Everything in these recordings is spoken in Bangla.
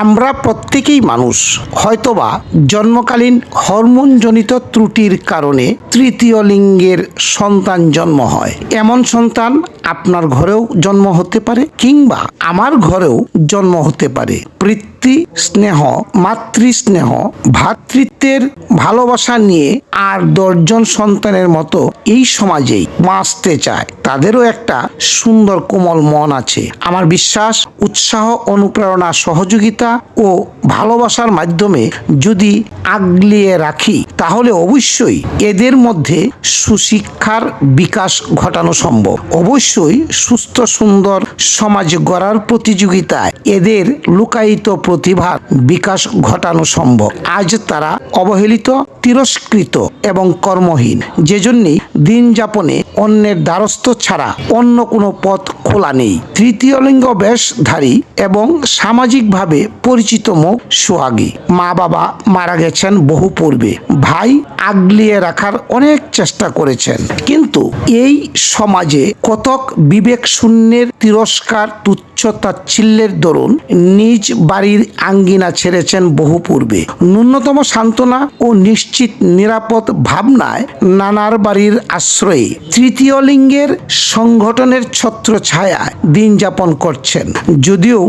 আমরা প্রত্যেকেই মানুষ। হয়তোবা জন্মকালীন হরমোনজনিত ত্রুটির কারণে তৃতীয় লিঙ্গের সন্তান জন্ম হয়। এমন সন্তান আপনার ঘরেও জন্ম হতে পারে কিংবা আমার ঘরেও জন্ম হতে পারে। পৃথ্বী স্নেহ, মাতৃ স্নেহ ভ্রাতৃত্বের ভালোবাসা নিয়ে আর দশজন সন্তানের মতো এই সমাজেই বাঁচতে চায়। তাদেরও একটা সুন্দর কোমল মন আছে। আমার বিশ্বাস, উৎসাহ, অনুপ্রেরণা, সহযোগিতা ও ভালোবাসার মাধ্যমে যদি আগলিয়ে রাখি, তাহলে অবশ্যই এদের মধ্যে সুশিক্ষার বিকাশ ঘটানো সম্ভব। অবশ্যই সুস্থ, সুন্দর সমাজ গড়ার প্রতিযোগিতায় এদের লুকায়িত প্রতিভার বিকাশ ঘটানো সম্ভব। আজ তারা অবহেলিত, তিরস্কৃত এবং কর্মহীন। যেজন্যই দিন যাপনে অন্যের দ্বারস্থ ছাড়া অন্য কোনো পথ খোলা নেই। তৃতীয় লিঙ্গ বেশধারী এবং সামাজিকভাবে পরিচিত মুখ সোহাগী। মা বাবা মারা গেছেন বহু পূর্বে। ভাই আগলিয়ে রাখার অনেক চেষ্টা করেছেন। কিন্তু এই সমাজে কতক বিবেক শূন্যের তিরস্কার তুচ্ছ তাচ্ছিল্যের দরুন নিজ বাড়ির আঙ্গিনা ছেড়েছেন বহু পূর্বে। ন্যূনতম সান্ত্বনা ও নিশ্চিত নিরাপদ ভাবনায় নানার বাড়ির আশ্রয়ে তৃতীয় লিঙ্গের সংগঠনের ছত্র ছায়ায় দিন যাপন করছেন, যদিও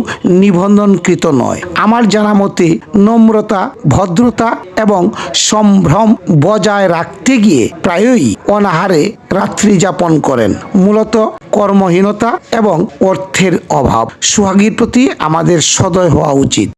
নিবন্ধনকৃত নয়। আমার জানা মতে, নম্রতা, ভদ্রতা এবং সম্ভ্রম বজায় রাখতে গিয়ে প্রায়ই অনাহারে রাত্রি যাপন করেন। মূলত কর্মহীনতা এবং অর্থের অভাব। সোহাগীর প্রতি আমাদের সদয় হওয়া উচিত।